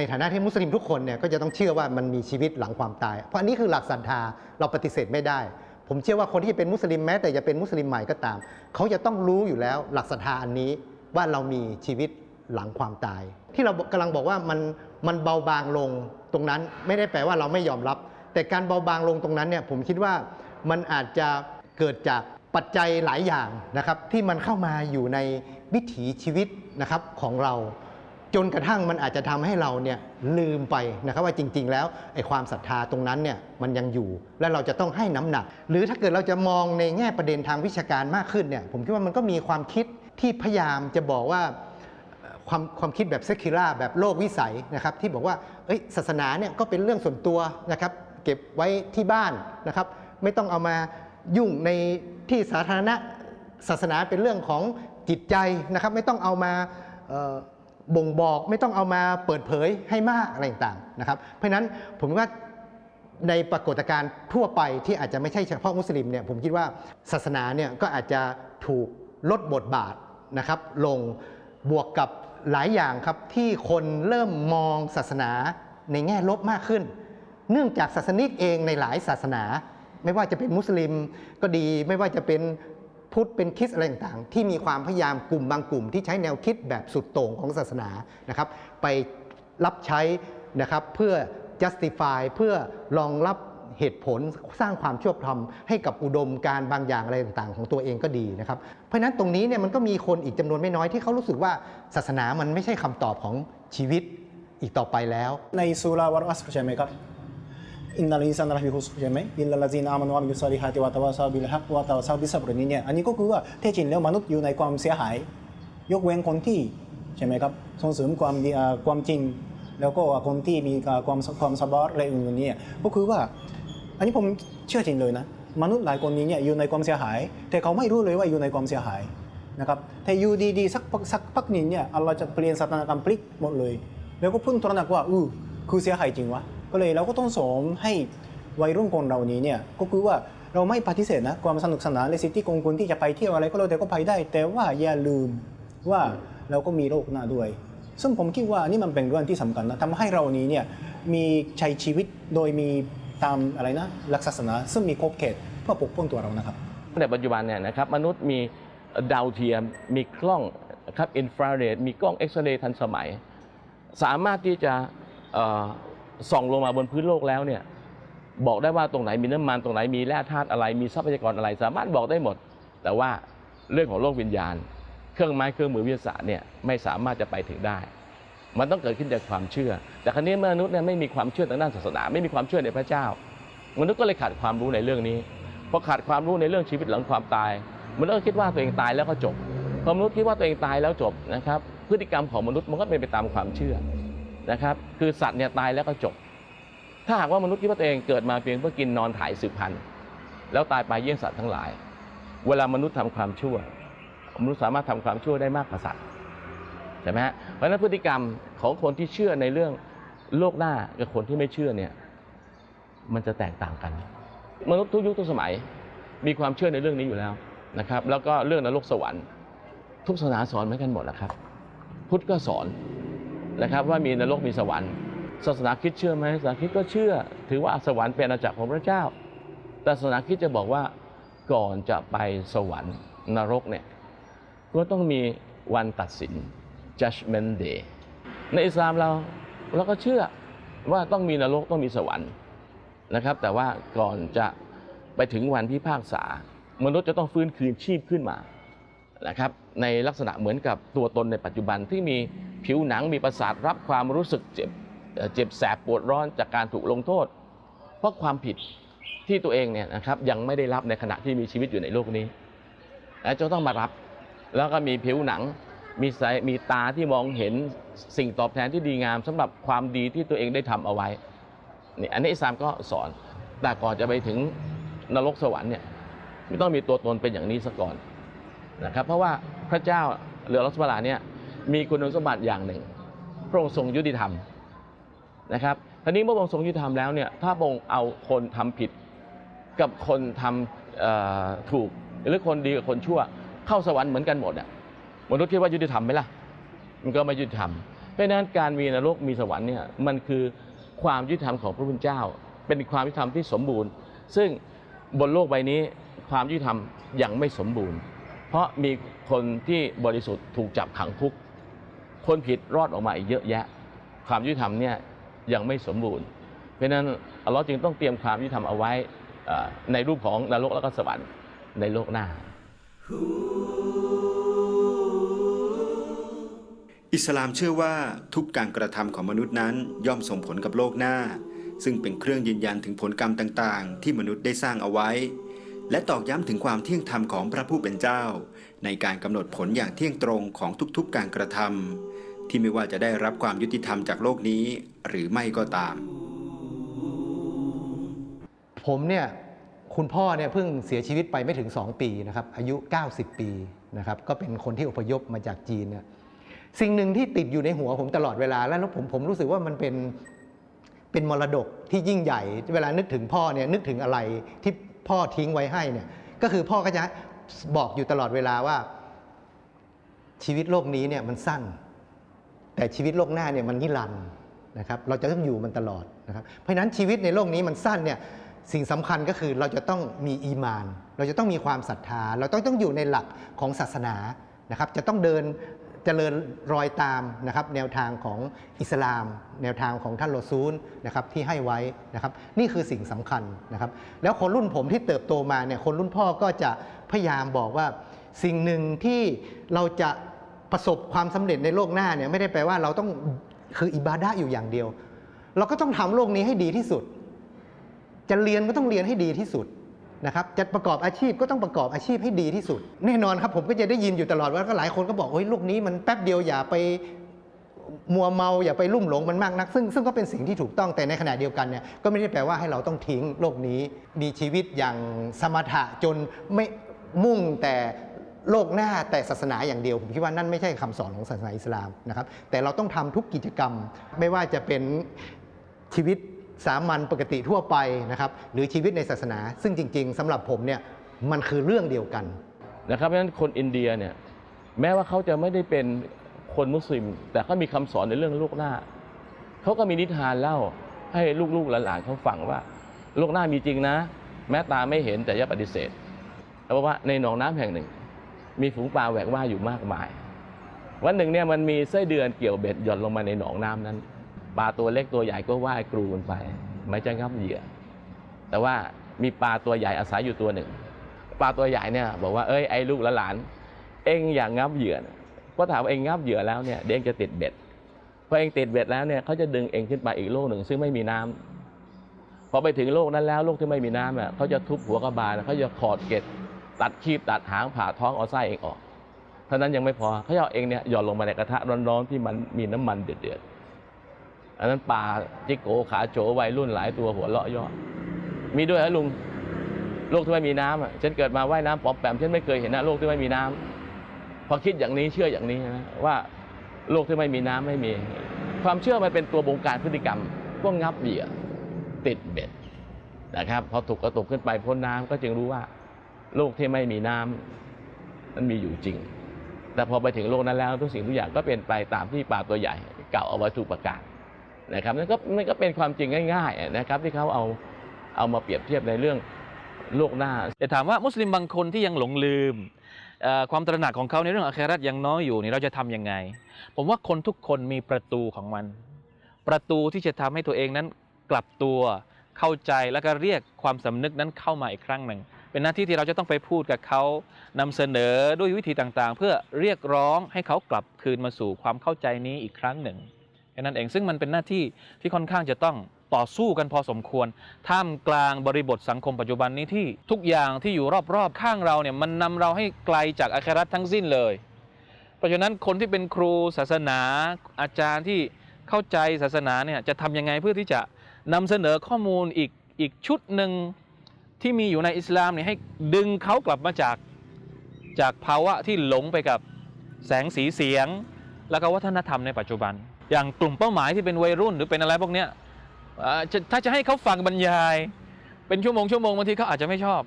ในฐานะที่มุสลิมทุกคนเนี่ยก็จะต้องเชื่อว่ามันมีชีวิตหลังความตาย เพราะอันนี้คือหลักศรัทธาเราปฏิเสธไม่ได้ ผมเชื่อว่าคนที่เป็นมุสลิมแม้แต่จะเป็นมุสลิมใหม่ก็ตาม เขาจะต้องรู้อยู่แล้วหลักศรัทธาอันนี้ว่าเรามีชีวิตหลังความตาย ที่เรากำลังบอกว่ามันมันเบาบางลงตรงนั้นไม่ได้แปลว่าเราไม่ยอมรับ แต่การเบาบางลงตรงนั้นเนี่ยผมคิดว่ามันอาจจะเกิดจากปัจจัยหลายอย่างนะครับที่มันเข้ามาอยู่ในวิถีชีวิตนะครับของเรา จนกระทั่งมันอาจจะทำให้เราเนี่ยลืมไปนะครับว่าจริง ๆ แล้วไอ้ความศรัทธาตรงนั้นเนี่ยมันยังอยู่ และเราจะต้องให้น้ำหนัก หรือถ้าเกิดเราจะมองในแง่ประเด็นทางวิชาการมากขึ้นเนี่ยผมคิดว่ามันก็มีความคิดที่พยายามจะบอกว่าความความคิดแบบเซคิล่าแบบโลกวิสัยนะครับที่บอกว่าเอ้ยศาสนาเนี่ยก็เป็นเรื่องส่วนตัวนะครับเก็บไว้ที่บ้านนะครับ ไม่ต้องเอามายุ่งในที่สาธารณะศาสนาเป็นเรื่องของจิตใจนะครับ ไม่ต้องเอามา บ่งบอกไม่ต้องเอามาเปิดเผยให้มากอะไรต่างๆนะครับ เพราะนั้นผมว่าในปรากฏการณ์ทั่วไปที่อาจจะไม่ใช่เฉพาะมุสลิมเนี่ยผมคิดว่าศาสนาเนี่ยก็อาจจะถูกลดบทบาทนะครับลงบวกกับหลายอย่างครับที่คนเริ่มมองศาสนาในแง่ลบมากขึ้น เนื่องจากศาสนิกเองในหลายศาสนา ไม่ว่าจะเป็นมุสลิมก็ดี ไม่ว่าจะเป็น พุทธเป็นคริสต์อะไรต่างๆ ที่มีความพยายามกลุ่มบางกลุ่ม ที่ใช้แนวคิดแบบสุดโต่งของศาสนานะครับ ไปรับใช้นะครับเพื่อ justify เพื่อรองรับเหตุผลสร้างความชอบธรรมให้กับอุดมการบางอย่างอะไรต่างๆ ของตัวเองก็ดีนะครับ เพราะฉะนั้นตรงนี้เนี่ยมันก็มีคนอีกจำนวนไม่น้อยที่เขารู้สึกว่าศาสนามันไม่ใช่คำตอบของชีวิตอีกต่อไปแล้ว ในสุราวัลอัสใช่ไหมครับ อินนัลอินซานลาฟิฮุสใช่ไหมอินนัลาซีนอามานุวะมิยุสลิฮาติวะตะวะซาบิลฮักวะตะวะซาบิสับรนี้เนี่ยอันนี้ก็คือว่าแท้จริงแล้วมนุษย์อยู่ในความเสียหาย ยกเว้นคนที่ใช่ไหมครับส่งเสริมความความจริง แล้วก็คนที่มีความความสบายอะไรอื่นๆเนี่ยก็คือว่า อันนี้ผมเชื่อจริงเลยนะมนุษย์หลายคนนี้เนี่ยอยู่ในความเสียหาย แต่เขาไม่รู้เลยว่าอยู่ในความเสียหายนะครับแต่อยู่ดีๆสักสักพักหนึงเนี่ยอัลลอฮ์จะเปลี่ยนสถานการณ์พลิกหมดเลย แล้วก็พิ่งตระหนักว่าอือคือเสียหายจริงวะ ก็เลยเราก็ต้องสอนให้วัยรุ่นคนเรานี้เนี่ยก็คือว่าเราไม่ปฏิเสธนะความสนุกสนานในสิทธิของคุณที่จะไปเที่ยวอะไรก็แล้วแต่ก็ไปได้ แต่ว่าอย่าลืมว่าเราก็มีโลกหน้าด้วย ซึ่งผมคิดว่านี่มันเป็นเรื่องที่สำคัญนะทำให้เรานี้เนี่ยมีใช้ชีวิตโดยมีตามอะไรนะหลักศาสนา ซึ่งมีขอบเขตเพื่อปกป้องตัวเรานะครับในปัจจุบันเนี่ยนะครับมนุษย์มีดาวเทียมมีกล้องครับอินฟราเรดมีกล้องเอ็กซเรย์ทันสมัย สามารถที่จะ ส่องลงมาบนพื้นโลกแล้วเนี่ยบอกได้ว่าตรงไหนมีน้ำมันตรงไหนมีแร่ธาตุอะไรมีทรัพยากรอะไร สามารถบอกได้หมด แต่ว่าเรื่องของโลกวิญญาณ เครื่องไม้เครื่องมือวิทยาศาสตร์เนี่ยไม่สามารถจะไปถึงได้ มันต้องเกิดขึ้นจากความเชื่อ แต่ครั้นี้มนุษย์เนี่ยไม่มีความเชื่อทางด้านศาสนา ไม่มีความเชื่อในพระเจ้ามนุษย์ก็เลยขาดความรู้ในเรื่องนี้พอขาดความรู้ในเรื่องชีวิตหลังความตายมนุษย์ก็คิดว่าตัวเองตายแล้วก็จบพอมนุษย์คิดว่าตัวเองตายแล้วจบนะครับพฤติกรรมของมนุษย์มันก็เป็นไปตามความเชื่อ นะครับ คือสัตว์เนี่ยตายแล้วก็จบ ถ้าหากว่ามนุษย์คิดว่าตัวเองเกิดมาเพียงเพื่อกินนอนถ่ายสืบพันธุ์แล้วตายไปเยี่ยงสัตว์ทั้งหลาย เวลามนุษย์ทำความชั่ว มนุษย์สามารถทำความชั่วได้มากกว่าสัตว์ใช่ไหมฮะเพราะฉะนั้นพฤติกรรมของคนที่เชื่อในเรื่องโลกหน้ากับคนที่ไม่เชื่อเนี่ยมันจะแตกต่างกัน มนุษย์ทุกยุคทุกสมัยมีความเชื่อในเรื่องนี้อยู่แล้วนะครับ แล้วก็เรื่องนรกสวรรค์ ทุกศาสนาสอนเหมือนกันหมดนะครับ พุทธก็สอน นะครับว่ามีนรกมีสวรรค์ศาสนาคิดเชื่อไหมศาสนาคิดก็เชื่อ ถือว่าสวรรค์เป็นอาณาจักรของพระเจ้า แต่ศาสนาคิดจะบอกว่าก่อนจะไปสวรรค์นรกเนี่ยก็ต้องมีวันตัดสิน judgment day ในอิสลามเราเราก็เชื่อว่าต้องมีนรกต้องมีสวรรค์นะครับ แต่ว่าก่อนจะไปถึงวันพิพากษามนุษย์จะต้องฟื้นคืนชีพขึ้นมานะครับในลักษณะเหมือนกับตัวตนในปัจจุบันที่มี ผิวหนังมีประสาทรับความรู้สึกเจ็บเจ็บแสบปวดร้อนจากการถูกลงโทษ เพราะความผิดที่ตัวเองเนี่ยนะครับยังไม่ได้รับในขณะที่มีชีวิตอยู่ในโลกนี้และจะต้องมารับ แล้วก็มีผิวหนังมีสายมีตาที่มองเห็นสิ่งตอบแทนที่ดีงามสำหรับความดีที่ตัวเองได้ทำเอาไว้นี่อันนี้อิสลามก็สอน แต่ก่อนจะไปถึงนรกสวรรค์เนี่ยไม่ต้องมีตัวตนเป็นอย่างนี้ซะก่อนนะครับเพราะว่าพระเจ้าหรืออัสบานะเนี่ย มีคุณสมบัติอย่างหนึ่ง พระองค์ทรงยุติธรรมนะครับทีนี้เมื่อพระองค์ทรงยุติธรรมแล้วเนี่ยถ้าพระองค์เอาคนทำผิด กับคนทำเอ่อถูก หรือคนดีกับคนชั่วเข้าสวรรค์เหมือนกันหมดอะมนุษย์คิดว่ายุติธรรมไหมล่ะมันก็ไม่ยุติธรรมเพราะนั้นการมีนรกมีสวรรค์เนี่ยมันคือความยุติธรรมของพระพุทธเจ้า เป็นความยุติธรรมที่สมบูรณ์ ซึ่งบนโลกใบนี้ความยุติธรรมยังไม่สมบูรณ์ เพราะมีคนที่บริสุทธิ์ถูกจับขังคุก คนผิดรอดออกมาอีกเยอะแยะ ความยุติธรรมเนี่ยยังไม่สมบูรณ์ เพราะฉะนั้นอัลเลอฮ์จึงต้องเตรียมความยุติธรรมเอาไว้ในรูปของนรกและก็สวรรค์ในโลกหน้า อิสลามเชื่อว่าทุกการกระทำของมนุษย์นั้นย่อมส่งผลกับโลกหน้า ซึ่งเป็นเครื่องยืนยันถึงผลกรรมต่าง ๆ ที่มนุษย์ได้สร้างเอาไว้ และตอกย้ำถึงความเที่ยงธรรมของพระผู้เป็นเจ้า ในการกำหนดผลอย่างเที่ยงตรงของทุกๆการกระทำที่ไม่ว่าจะได้รับความยุติธรรมจากโลกนี้ หรือไม่ก็ตาม ผมเนี่ยคุณพ่อเนี่ยเพิ่งเสียชีวิตไปไม่ถึง 2 ปีนะครับอายุ 90 ปีนะครับก็เป็นคนที่อพยพมาจากจีนเนี่ยสิ่งหนึ่งที่ติดอยู่ในหัวผมตลอดเวลา แล้วผมผมรู้สึกว่ามันเป็นเป็นมรดกที่ยิ่งใหญ่ เวลานึกถึงพ่อเนี่ยนึกถึงอะไรที่พ่อทิ้งไว้ให้เนี่ยก็คือพ่อก็จะ บอกอยู่ตลอดเวลาว่า ชีวิตโลกนี้เนี่ยมันสั้น แต่ชีวิตโลกหน้าเนี่ยมันนิรันดร์นะครับ เราจะต้องอยู่มันตลอดนะครับ เพราะฉะนั้นชีวิตในโลกนี้มันสั้นเนี่ยสิ่งสำคัญก็คือเราจะต้องมีอีมาน เราจะต้องมีความศรัทธา เราต้องต้องอยู่ในหลักของศาสนานะครับ จะต้องเดินเจริญรอยตามนะครับ แนวทางของอิสลาม แนวทางของท่านโรซูลนะครับที่ให้ไว้นะครับ นี่คือสิ่งสำคัญนะครับ แล้วคนรุ่นผมที่เติบโตมาเนี่ยคนรุ่นพ่อก็จะ พยายามบอกว่าสิ่งหนึ่งที่เราจะประสบความสำเร็จในโลกหน้าเนี่ยไม่ได้แปลว่าเราต้องคืออิบาดะอยู่อย่างเดียว เราก็ต้องทำโลกนี้ให้ดีที่สุด จะเรียนก็ต้องเรียนให้ดีที่สุดนะครับจะประกอบอาชีพก็ต้องประกอบอาชีพให้ดีที่สุด แน่นอนครับผมก็จะได้ยินอยู่ตลอดว่าก็หลายคนก็บอกโอ้ยโลกนี้มันแป๊บเดียวอย่าไปมัวเมาอย่าไปลุ่มหลงมันมากนัก ซึ่งซึ่งก็เป็นสิ่งที่ถูกต้องแต่ในขณะเดียวกันเนี่ยก็ไม่ได้แปลว่าให้เราต้องทิ้งโลกนี้มีชีวิตอย่างสมถะจนไม่ มุ่งแต่โลกหน้าแต่ศาสนาอย่างเดียว ผมคิดว่านั่นไม่ใช่คำสอนของศาสนาอิสลามนะครับ แต่เราต้องทำทุกกิจกรรม ไม่ว่าจะเป็นชีวิตสามัญปกติทั่วไปนะครับหรือชีวิตในศาสนา ซึ่งจริง ๆสำหรับผมเนี่ยมันคือเรื่องเดียวกันนะครับเพราะฉะนั้นคนอินเดียเนี่ยแม้ว่าเขาจะไม่ได้เป็นคนมุสลิม แต่เขามีคำสอนในเรื่องโลกหน้าเขาก็มีนิทานเล่าให้ลูกๆหลานๆเขาฟังว่า โลกหน้ามีจริงนะ แม้ตาไม่เห็นแต่อย่าปฏิเสธ เพราะว่าในหนองน้ำแห่งหนึ่ง มีฝูงปลาแหวกว่ายอยู่มากมาย วันหนึ่งเนี่ยมันมีไส้เดือนเกี่ยวเบ็ดหย่อนลงมาในหนองน้ำนั้นปลาตัวเล็กตัวใหญ่ก็ว่ายกรูกันไป ไม่จะงับเหยื่อ แต่ว่ามีปลาตัวใหญ่อาศัยอยู่ตัวหนึ่ง ปลาตัวใหญ่เนี่ยบอกว่าเอ้ยไอ้ลูกและหลาน เอ็งอย่างงับเหยื่อเพราะถามว่าเอ็งงับเหยื่อแล้วเนี่ยเดี๋ยวเอ็งจะติดเบ็ดพอเองติดเบ็ดแล้วเนี่ยเขาจะดึงเองขึ้นไปอีกโลกหนึ่งซึ่งไม่มีน้ำพอไปถึงโลกนั้นแล้วโลกที่ไม่มีน้ำอะเขาจะทุบหัวกระบาลเขาจะขอดเกล็ด ตัดคีบตัดหางผ่าท้องเอาไส้เองออกเท่านั้นยังไม่พอเขาเอาเองเนี่ยหย่อนลงมาในกระทะร้อนๆที่มันมีน้ำมันเดือดๆอันนั้นปลาจิโกขาโจวัยรุ่นหลายตัวหัวเลาะย่อมีด้วยฮะลุงโลกที่ไม่มีน้ำอะฉันเกิดมาว่ายน้ำปอมแปมฉันไม่เคยเห็นนะโลกที่ไม่มีน้ำพอคิดอย่างนี้เชื่ออย่างนี้นะว่าโลกที่ไม่มีน้ำไม่มี ความเชื่อมันเป็นตัวบงการพฤติกรรมพวกงับเหยื่อติดเบ็ดนะครับพอถูกกระตุกขึ้นไปพ้นน้ำก็จึงรู้ว่า โลกที่ไม่มีน้ำมันมีอยู่จริง แต่พอไปถึงโลกนั้นแล้วทุกสิ่งทุกอย่างก็เป็นไปตามที่ปลาตัวใหญ่กล่าวเอาไว้ถูกประกาศนะครับนั่นก็นั่นก็เป็นความจริงง่ายๆนะครับที่เขาเอาเอามาเปรียบเทียบในเรื่องโลกหน้า แต่ถามว่ามุสลิมบางคนที่ยังหลงลืม ความตระหนักของเขาในเรื่องอาคราตยังน้อยอยู่นี่เราจะทำยังไง ผมว่าคนทุกคนมีประตูของมัน ประตูที่จะทำให้ตัวเองนั้นกลับตัวเข้าใจแล้วก็เรียกความสำนึกนั้นเข้ามาอีกครั้งหนึ่ง เป็นหน้าที่ที่เราจะต้องไปพูดกับเขานำเสนอด้วยวิธีต่างๆ เพื่อเรียกร้องให้เขากลับคืนมาสู่ความเข้าใจนี้อีกครั้งหนึ่งแค่นั้นเองซึ่งมันเป็นหน้าที่ที่ค่อนข้างจะต้องต่อสู้กันพอสมควร ท่ามกลางบริบทสังคมปัจจุบันนี้ที่ทุกอย่างที่อยู่รอบๆข้างเราเนี่ยมันนำเราให้ไกลจากอาคราตทั้งสิ้นเลย เพราะฉะนั้นคนที่เป็นครูศาสนาอาจารย์ที่เข้าใจศาสนาเนี่ยจะทำยังไงเพื่อที่จะนำเสนอข้อมูลอีกอีกชุดหนึ่ง ที่มีอยู่ในอิสลามเนี่ยให้ดึงเขากลับมาจากจากภาวะที่หลงไปกับแสงสีเสียง แล้วก็วัฒนธรรมในปัจจุบัน อย่างกลุ่มเป้าหมายที่เป็นวัยรุ่นหรือเป็นอะไรพวกเนี้ยถ้าจะให้เขาฟังบรรยาย เป็นชั่วโมงชั่วโมงบางทีเขาอาจจะไม่ชอบ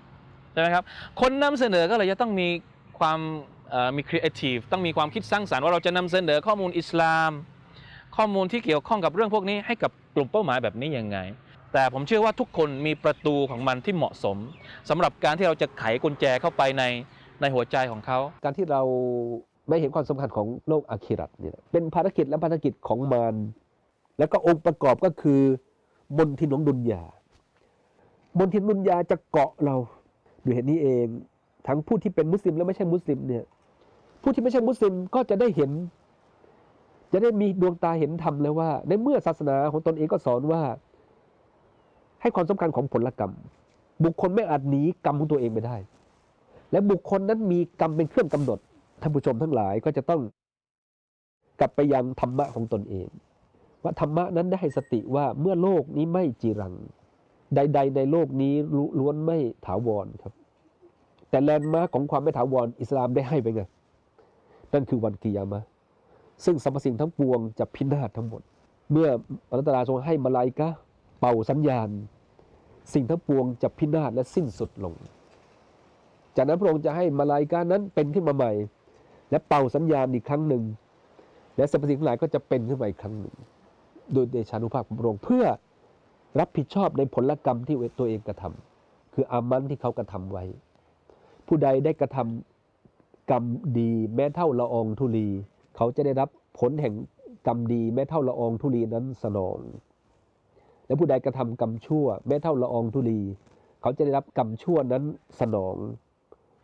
ใช่ไหมครับคนนำเสนอก็เลยจะต้องมีความมีครีเอทีฟต้องมีความคิดสร้างสรรค์ว่าเราจะนำเสนอข้อมูลอิสลาม ข้อมูลที่เกี่ยวข้องกับเรื่องพวกนี้ให้กับกลุ่มเป้าหมายแบบนี้ยังไง แต่ผมเชื่อว่าทุกคนมีประตูของมันที่เหมาะสมสำหรับการที่เราจะไขกุญแจเข้าไปในในหัวใจของเขา การที่เราไม่เห็นความสำคัญของโลกอาคิรัตเนี่ยเป็นภารกิจและภารกิจของมารแล้วก็องค์ประกอบก็คือมนทินของดุนยามนทินดุนยาจะเกาะเราด้วยเหตุนี้เอง ทั้งผู้ที่เป็นมุสลิมและไม่ใช่มุสลิมเนี่ยผู้ที่ไม่ใช่มุสลิมก็จะได้เห็น จะได้มีดวงตาเห็นธรรมเลยว่า ในเมื่อศาสนาของตนเองก็สอนว่า ให้ความสำคัญของผลกรรม บุคคลไม่อาจหนีกรรมของตัวเองไปได้ และบุคคลนั้นมีกรรมเป็นเครื่องกำหนดท่านผู้ชมทั้งหลายก็จะต้องกลับไปยังธรรมะของตนเอง ว่าธรรมะนั้นได้ให้สติว่าเมื่อโลกนี้ไม่จีรัง ใด ๆ ในโลกนี้ล้วนไม่ถาวรครับ แต่แลนด์มาร์คของความไม่ถาวรอิสลามได้ให้ไปไงนั่นคือวันกิยามะซึ่งสรรพสิ่งทั้งปวงจะพินาศทั้งหมด เมื่ออัลตะอาลาทรงให้มาลายกะเป่าสัญญาณ สิ่งทั้งปวงจะพินาศและสิ้นสุดลง จากนั้นพระองค์จะให้มาลายกานั้นเป็นขึ้นมาใหม่ และเป่าสัญญาณอีกครั้งหนึ่ง และสรรพสิ่งทั้งหลายก็จะเป็นขึ้นมาอีกครั้งหนึ่ง โดยเดชานุภาพของพระองค์เพื่อรับผิดชอบในผลกรรมที่ตัวเองกระทำคืออามันที่เขากระทำไว้ ผู้ใดได้กระทำกรรมดีแม้เท่าละอองธุลี เขาจะได้รับผลแห่งกรรมดีแม้เท่าละอองธุลีนั้นสนอง และผู้ใดกระทำกรรมชั่ว แม้เท่าละอองธุลี เขาจะได้รับกรรมชั่วนั้นสนอง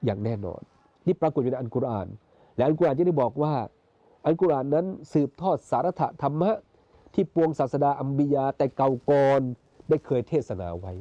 อย่างแน่นอน นี่ปรากฏอยู่ในอันกุรอาน และอันกุรอานจะได้บอกว่า อันกุรอานนั้นสืบทอดสารถธรรมะ ที่ปวงศาสดาอัมบิยาแต่เก่าก่อนได้เคยเทศนาไว้